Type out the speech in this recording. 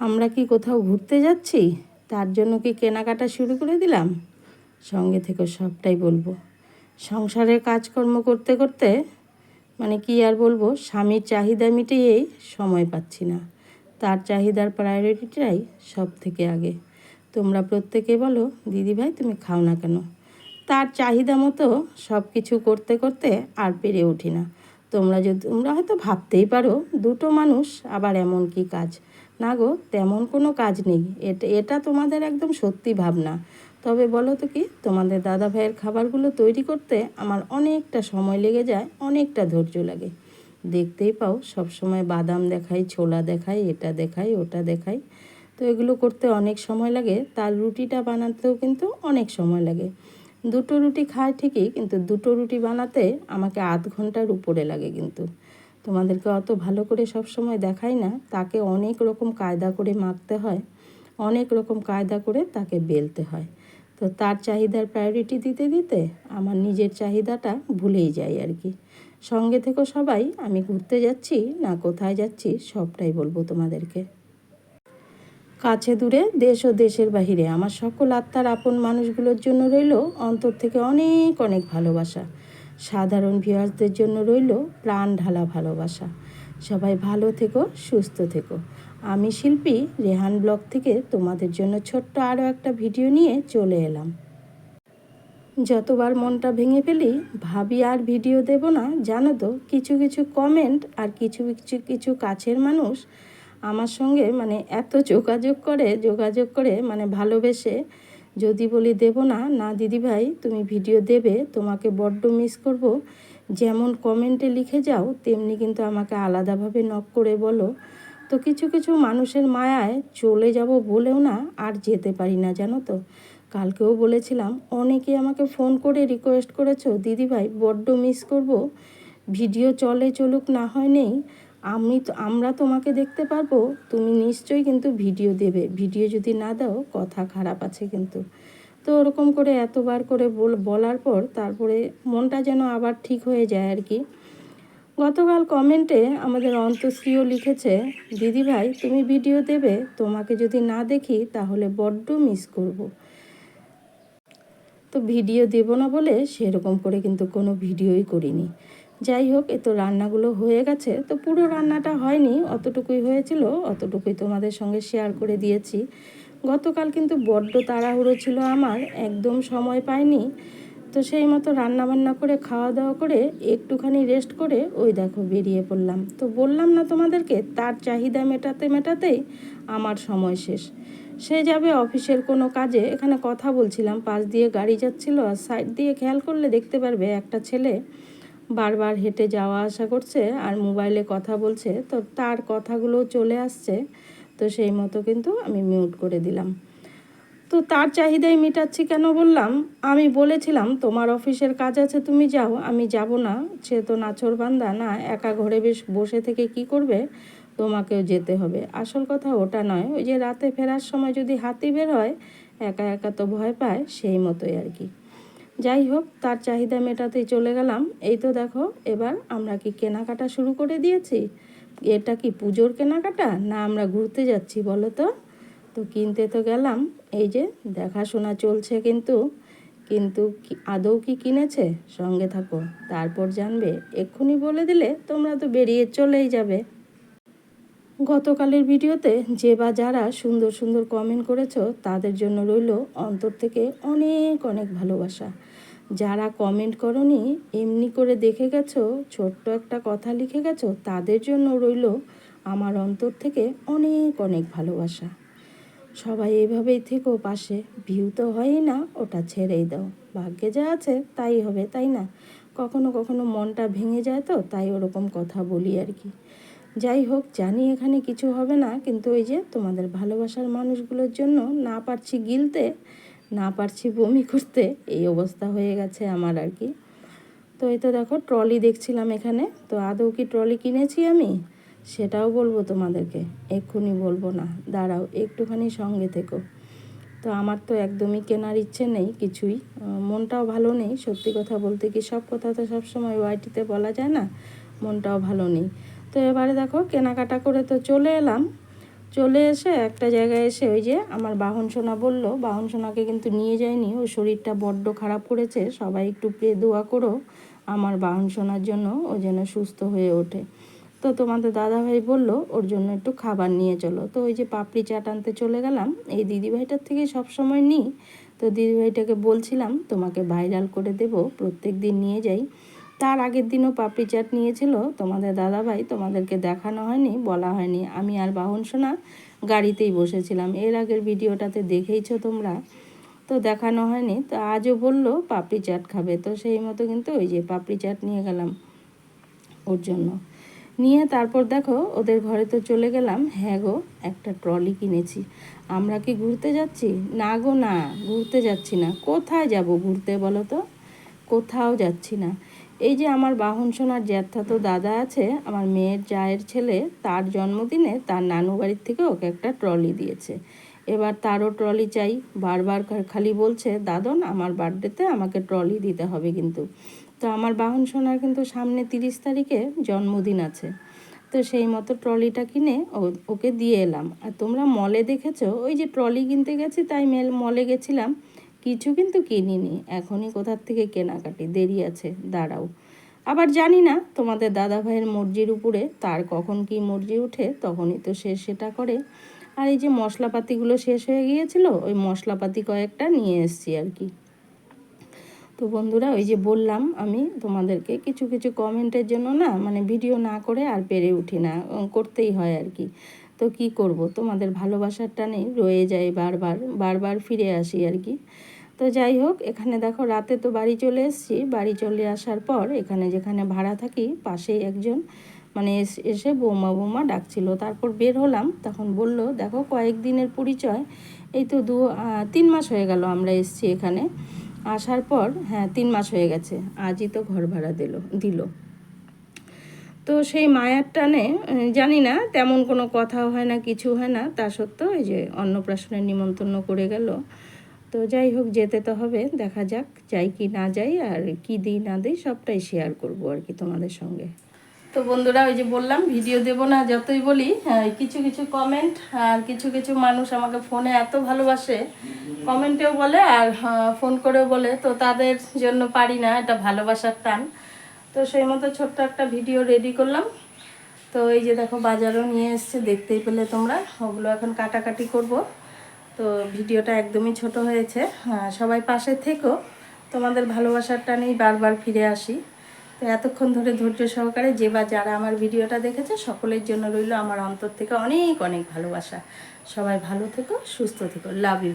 আমরা কি কোথাও ঘুরতে যাচ্ছি? তার জন্য কি কেনাকাটা শুরু করে দিলাম? সঙ্গে থেকে সবটাই বলব। সংসারের কাজকর্ম করতে করতে মানে কি আর বলব, স্বামীর চাহিদা মিটিয়েই সময় পাচ্ছি না। তার চাহিদার প্রায়োরিটিটাই সব থেকে আগে। তোমরা প্রত্যেকে বলো দিদি ভাই তুমি খাও না কেন? তার চাহিদা মতো সব কিছু করতে করতে আর পেরে উঠি না। তোমরা যদি, তোমরা হয়তো ভাবতেই পারো, দুটো মানুষ আবার এমন কি কাজ? না গো, তেমন কোনো কাজ নেই। এটা এটা তোমাদের একদম সত্যি ভাবনা। তবে বলো তো কি, তোমাদের দাদা ভাইয়ের খাবারগুলো তৈরি করতে আমার অনেকটা সময় লেগে যায়, অনেকটা ধৈর্য লাগে। দেখতেই পাও সব সময় বাদাম দেখাই, ছোলা দেখাই, এটা দেখাই, ওটা দেখাই। তো এগুলো করতে অনেক সময় লাগে, তার রুটিটা বানাতেও কিন্তু অনেক সময় লাগে। দুটো রুটি খায় ঠিকই, কিন্তু দুটো রুটি বানাতে আমাকে আধ ঘণ্টার উপরে লাগে কিন্তু। তোমাদেরকে অত ভালো করে সব সময় দেখাই না, তাকে অনেক রকম কায়দা করে মাখতে হয়, অনেক রকম কায়দা করে তাকে বেলতে হয়। তো তার চাহিদার প্রায়োরিটি দিতে দিতে আমার নিজের চাহিদাটা ভুলেই যাই আর কি। সঙ্গে থেকেও সবাই, আমি ঘুরতে যাচ্ছি, না কোথায় যাচ্ছি, সবটাই বলব তোমাদেরকে। কাছে দূরে, দেশ ও দেশের বাহিরে, আমার সকল আত্মার আপন মানুষগুলোর জন্য রইল অন্তর থেকে অনেক অনেক ভালোবাসা। সাধারণ ভিউয়ার্সদের জন্য রইল প্রাণ ঢালা ভালোবাসা। সবাই ভালো থেকো, সুস্থ থেকো। আমি শিল্পী রেহান ব্লগ থেকে তোমাদের জন্য ছোট্ট আরও একটা ভিডিও নিয়ে চলে এলাম। যতবার মনটা ভেঙে ফেলি, ভাবি আর ভিডিও দেব না, জানো তো, কিছু কিছু কমেন্ট আর কিছু কিছু কিছু কাছের মানুষ আমার সঙ্গে মানে এত যোগাযোগ করে যোগাযোগ করে মানে ভালোবেসে যদি বলি দেব না না দিদি ভাই তুমি ভিডিও দেবে, তোমাকে বড্ড মিস করব। যেমন কমেন্টে লিখে যাও, তেমনি কিন্তু আমাকে আলাদাভাবে নক করে বলো। তো কিছু কিছু মানুষের মায়ায় চলে যাব বলেও না, আর যেতে পারি না, জানো তো। কালকেও বলেছিলাম, অনেকে আমাকে ফোন করে রিকোয়েস্ট করেছ দিদি ভাই বড্ড মিস করব। ভিডিও চলে চলুক, না হয় নেই। আমি তো, আমরা তোমাকে দেখতে পারব, তুমি নিশ্চয়ই কিন্তু ভিডিও দেবে। ভিডিও যদি না দাও, কথা খারাপ আছে কিন্তু। তো ওরকম করে এতবার করে বল, বলার পর তারপরে মনটা যেন আবার ঠিক হয়ে যায় আর কি। গতকাল কমেন্টে আমাদের অন্তশ্রীও লিখেছে, দিদি ভাই, তুমি ভিডিও দেবে, তোমাকে যদি না দেখি তাহলে বড্ড মিস করব। তো ভিডিও দেব না বলে সেরকম করে কিন্তু কোনো ভিডিওই করিনি। যাই হোক, এ তো রান্নাগুলো হয়ে গেছে। তো পুরো রান্নাটা হয়নি, অতটুকুই হয়েছিল, অতটুকুই তোমাদের সঙ্গে শেয়ার করে দিয়েছি। গতকাল কিন্তু বড্ড তাড়াহুড়ো ছিল আমার, একদম সময় পাইনি। তো সেই মতো রান্না বান্না করে খাওয়া দাওয়া করে, একটুখানি রেস্ট করে, ওই দেখো বেরিয়ে পড়লাম। তো বললাম না তোমাদেরকে, তার চাহিদা মেটাতে মেটাতেই আমার সময় শেষ। সে যাবে অফিসের কোনো কাজে, এখানে কথা বলছিলাম, পাশ দিয়ে গাড়ি যাচ্ছিল, আর সাইড দিয়ে খেয়াল করলে দেখতে পারবে একটা ছেলে বারবার হেঁটে যাওয়া আসা করছে আর মোবাইলে কথা বলছে, তো তার কথাগুলো চলে আসছে, তো সেই মতো কিন্তু আমি মিউট করে দিলাম। তো তার চাহিদাই মেটাচ্ছি কেন বললাম? আমি বলেছিলাম, তোমার অফিসের কাজ আছে, তুমি যাও, আমি যাব না। সে তো নাচর বান্দা না, একা ঘরে বেশ বসে থেকে কি করবে? তোমাকেও যেতে হবে। আসল কথা ওটা নয়, ওই যে রাতে ফেরার সময় যদি হাতি বের হয়, একা একা তো ভয় পায়, সেই মতোই আর কি। যাই হোক তার চাহিদা মেটাতেই চলে গেলাম। এই তো দেখো, এবার আমরা কি কেনাকাটা শুরু করে দিয়েছি? এটা কি পুজোর কেনাকাটা, না আমরা ঘুরতে যাচ্ছি বলো তো? তো কিনতে তো গেলাম। এই যে দেখাশোনা চলছে কিন্তু কিন্তু আদৌ কি কিনেছে? সঙ্গে থাকো, তারপর জানবে। এক্ষুনি বলে দিলে তোমরা তো বেরিয়ে চলেই যাবে। গতকালের ভিডিওতে যে বা যারা সুন্দর সুন্দর কমেন্ট করেছ, তাদের জন্য রইল অন্তর থেকে অনেক অনেক ভালোবাসা। যারা কমেন্ট করনি, এমনি করে দেখে গেছো, ছোট্ট একটা কথা লিখে গেছো, তাদের জন্য রইল আমার অন্তর থেকে অনেক অনেক ভালোবাসা। সবাই এভাবেই থেকো পাশে ভিউ তো হয়ই না, ওটা ছেড়েই দাও। ভাগ্যে যা আছে, তাই হবে, তাই না? কখনো কখনো মনটা ভেঙে যায় তো, তাই ওরকম কথা বলি আর কি। যাই হোক, জানি এখানে কিছু হবে না, কিন্তু ওই যে তোমাদের ভালোবাসার মানুষগুলোর জন্য না পারছি গিলতে, না পারছি বমি করতে, এই অবস্থা হয়ে গেছে আমার আর কি। তো এই তো দেখো, ট্রলি দেখছিলাম এখানে, তো আদৌ কি ট্রলি কিনেছি আমি? সেটাও বলব তোমাদেরকে, এক্ষুনি বলব না, দাঁড়াও, একটুখানি সঙ্গে থেকো। তো আমার তো একদমই কেনার ইচ্ছে নেই কিছুই মনটাও ভালো নেই, সত্যি কথা বলতে কি সব কথা তো সবসময় ওয়াইটিতে বলা যায় না, মনটাও ভালো নেই। তো এবারে দেখো কেনাকাটা করে তো চলে এলাম। চলে এসে একটা জায়গায় এসে ওই যে আমার বাহন সোনা বলল, বাহন সোনাকে কিন্তু নিয়ে যায়নি ও শরীরটা বড্ড খারাপ করেছে, সবাই একটু প্রে দোয়া করো, আমার বাহন সোনার জন্য ও যেন সুস্থ হয়ে ওঠে। তো তোমাদের দাদাভাই বলল, ওর জন্য একটু খাবার নিয়ে চলো। তো ওই যে পাপড়ি চাট আনতে চলে গেলাম, এই দিদিভাইটার থেকে সব সময় নিই। তো দিদিভাইটাকে বলছিলাম, তোমাকে ভাইরাল করে দেব, প্রত্যেক দিন নিয়ে যাই। তার আগের দিনও পাপড়ি চাট নিয়েছিল। তোমাদের দাদাভাই তোমাদেরকে দেখানো হয়নি, বলা হয়নি। আমি আর বাহন সোনা গাড়িতেই বসেছিলাম। এর আগের ভিডিওটাতে দেখেইছো তোমরা? তো দেখানো হয়নি। তো আজও বলল, পাপড়ি চাট খাবে। তো সেই মতো কিন্তু ওই যে পাপড়ি চাট নিয়ে গেলাম ওর জন্য। নিয়ে তারপর দেখো, ওদের ঘরে তো চলে গেলাম। হ্যাঁ গো, একটা ট্রলি কিনেছি। আমরা কি ঘুরতে যাচ্ছি? না গো, না, ঘুরতে যাচ্ছি না। কোথায় যাব ঘুরতে বলো তো? কোথাও যাচ্ছি না। এই যে আমার বাহন সোনার জ্যাঠাতো দাদা আছে, আমার মেয়ের জায়ের ছেলে, তার জন্মদিনে তার নানু বাড়ির থেকে ওকে একটা ট্রলি দিয়েছে। এবার তারও ট্রলি চাই। বারবার খালি বলছে, দাদন, আমার বার্থডেতে আমাকে ট্রলি দিতে হবে কিন্তু। তো আমার বাহন সোনার কিন্তু সামনে তিরিশ তারিখে জন্মদিন আছে। তো সেই মতো ট্রলিটা কিনে ও- ওকে দিয়ে এলাম। আর তোমরা মলে দেখেছ? ওই যে ট্রলি কিনতে গেছি, তাই মেল, মলে গেছিলাম। কিছু কিন্তু কিনিনি, এখনই কোথার থেকে কেনাকাটি, দেরি আছে, দাঁড়াও। আবার জানি না তোমাদের দাদা ভাইয়ের মর্জির উপরে তার কখন কি মর্জি উঠে, তখনই তো সে সেটা করে। আর এই যে মশলাপাতিগুলো শেষ হয়ে গিয়েছিল, ওই মশলাপাতি কয়েকটা নিয়ে এসেছি আর কি। তো বন্ধুরা, ওই যে বললাম আমি তোমাদেরকে কিছু কিছু কমেন্টের জন্য না মানে ভিডিও না করে আর পেরে উঠি না করতেই হয় আর কি। তো কি করব? তোমাদের ভালোবাসার টানে রয়ে যায় বারবার বারবার ফিরে আসি আর কি। তো যাই হোক, এখানে দেখো রাতে তো বাড়ি চলে এসেছি। বাড়ি চলে আসার পর এখানে যেখানে ভাড়া থাকি, পাশেই একজন মানে এস- বৌমা বৌমা ডাকছিল। তারপর বের হলাম, তখন বলল, দেখো কয়েকদিনের পরিচয়। এই তো দু তিন মাস হয়ে গেল আমরা এসেছি এখানে। আসার পর হ্যাঁ তিন মাস হয়ে গেছে। আজই তো ঘর ভাড়া দিল দিল। তো সেই মায়ার টানে জানি না তেমন কোনো কথাও হয় না কিছু হয় না তা সত্ত্বেও এই যে অন্নপ্রাশনের নিমন্ত্রণ করে গেল। তো যাই হোক যেতে তো হবে দেখা যাক যাই কি না যাই আর কি দিই না দিই সবটাই শেয়ার করব আর কি তোমাদের সঙ্গে। তো বন্ধুরা ওই যে বললাম ভিডিও দেব না যতই বলি হ্যাঁ, কিছু কিছু কমেন্ট আর কিছু কিছু মানুষ আমাকে ফোনে এত ভালোবাসে কমেন্টেও বলে আর হ্যাঁ, ফোন করেও বলে তো তাদের জন্য পারি না এটা ভালোবাসার টান। তো সেই মতো ছোট্ট একটা ভিডিও রেডি করলাম। তো এই যে দেখো বাজারও নিয়ে এসছে দেখতেই পেলে তোমরা। ওগুলো এখন কাটাকাটি করব। তো ভিডিওটা একদমই ছোট হয়েছে। হ্যাঁ, সবাই পাশে থেকো। তোমাদের ভালোবাসার টানেই বারবার ফিরে আসি। তো এতক্ষণ ধরে ধৈর্য সহকারে যে বা যারা আমার ভিডিওটা দেখেছে সকলের জন্য রইল আমার অন্তর থেকে অনেক অনেক ভালোবাসা। সবাই ভালো থেকো সুস্থ থেকো। Love you